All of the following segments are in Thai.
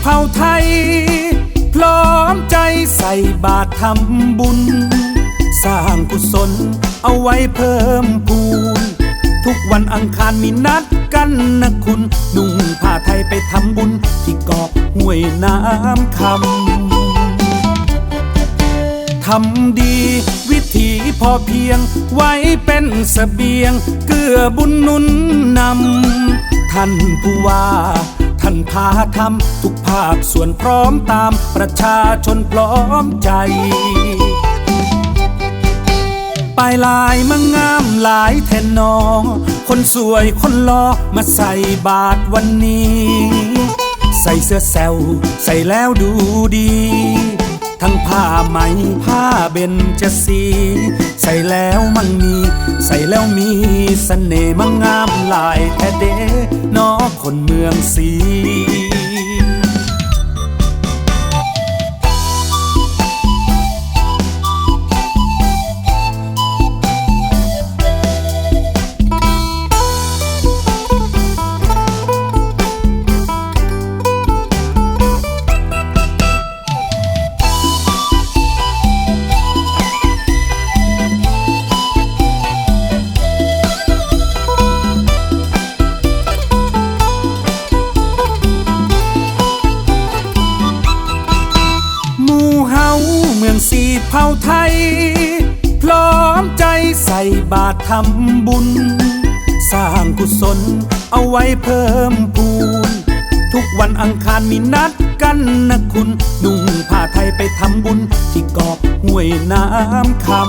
เผ่าไทย พร้อมใจใส่บาตรทำบุญ สร้างกุศลเอาไว้เพิ่มพูน ทุกวันอังคารมีนัดกันนะคุณ นุ่งผ้าไทยไปทำบุญ ที่เกาะห้วยน้ำคำทำดีวิถีพอเพียงไว้เป็นเสบียง เกื้อบุญนุนนำท่านผู้ว่า ท่านพาทำทุกภาคส่วนพร้อมตามประชาชนพร้อมใจปลายลายมางามหลายแทนนอ คนสวยคนรอมาใส่บาทวันนี้ ใส่เสื้อแซวใส่แล้วดูดี ทั้งผ้าไหมผ้าเบญจสี ใส่แล้วมันมี ใส่แล้วมีสเสน่ห์มางามหลายแท้เดนอคนเมืองสี เผ่าไทย พร้อมใจใส่บาตรทำบุญ สร้างกุศลเอาไว้เพิ่มพูน ทุกวันอังคารมีนัดกันนะคุณ นุ่งผ้าไทยไปทำบุญ ที่เกาะห้วยน้ำคำ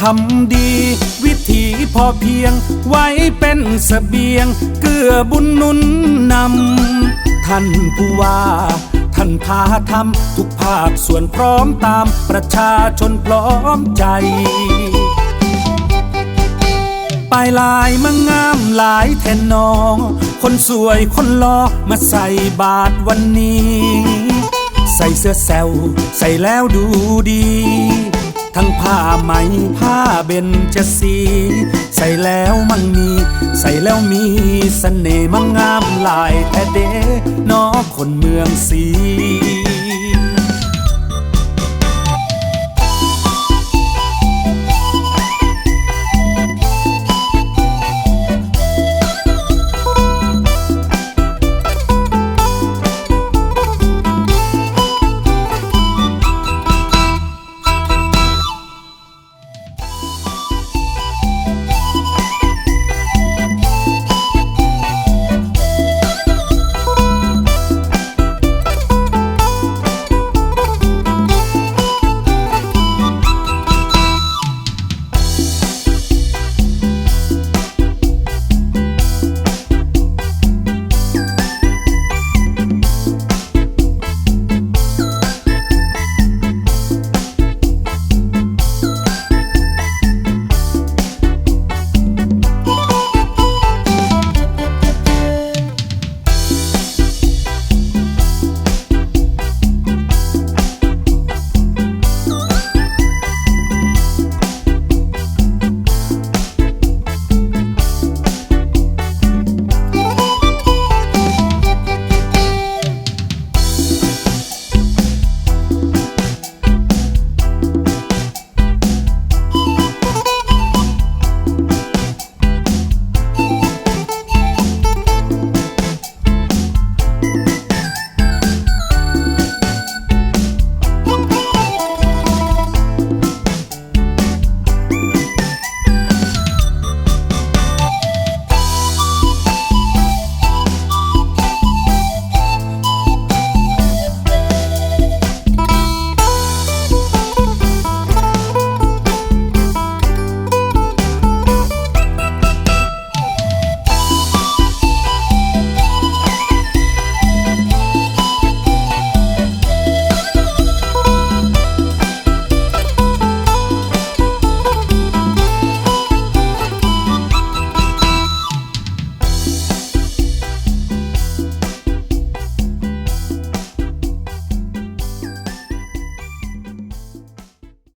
ทำดีวิถีพอเพียง ไว้เป็นเสบียง เกื้อบุญนุนนำท่านผู้ว่า ท่านพาทำทุกภาคส่วนพร้อมตามประชาชนพร้อมใจปลายลายมางงามหลายแทนนอ คนสวยคนรอมาใส่บาทวันนี้ ใส่เสื้อแซวใส่แล้วดูดี ทั้งผ้าไหมผ้าเบญจสี ใส่แล้วมันมี ใส่แล้วมีสเสน่ห์มางงามหลายแท้เด คนเมืองสี